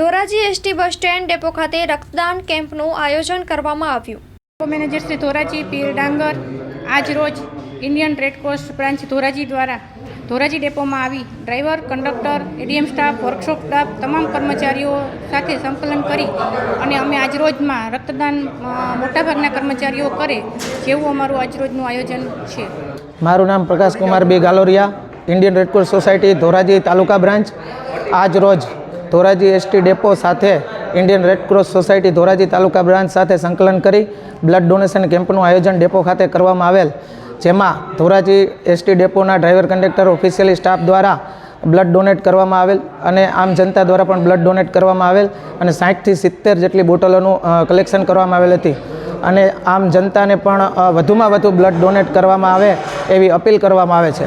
Dhoraji ST bus stand depot ખાતે રક્તદાન કેમ્પનું આયોજન કરવામાં આવ્યું. મેનેજર શ્રી ધોરાજી પીર ડાંગર આજ રોજ ઇન્ડિયન રેડક્રોસ બ્રાન્ચ ધોરાજી દ્વારા ધોરાજી ડેપોમાં આવી driver conductor ADM staff workshop staff તમામ કર્મચારીઓ સાથે સંકલન કરી અને અમે આજરોજમાં રક્તદાન મોટાભાગના કર્મચારીઓ કરે જેવું અમારું આજરોજનું આયોજન છે. મારું નામ પ્રકાશ કુમાર બે Galoriya Indian Red Cross society Dhoraji taluka branch. આજ રોજ ધોરાજી એસટી ડેપો સાથે Indian Red Cross society Dhoraji taluka branch સાથે સંકલન કરી બ્લડ ડોનેશન કેમ્પનું આયોજન ડેપો ખાતે કરવામાં આવેલ. જેમાં ધોરાજી એસટી ડેપોના ડ્રાઈવર કંડક્ટર, ઓફિશિયલી સ્ટાફ દ્વારા બ્લડ ડોનેટ કરવામાં આવેલ અને આમ જનતા દ્વારા પણ બ્લડ ડોનેટ કરવામાં આવેલ અને સાઠથી સિત્તેર જેટલી બોટલોનું કલેક્શન કરવામાં આવેલ હતી. અને આમ જનતાને પણ વધુમાં વધુ બ્લડ ડોનેટ કરવામાં આવે એવી અપીલ કરવામાં આવે છે.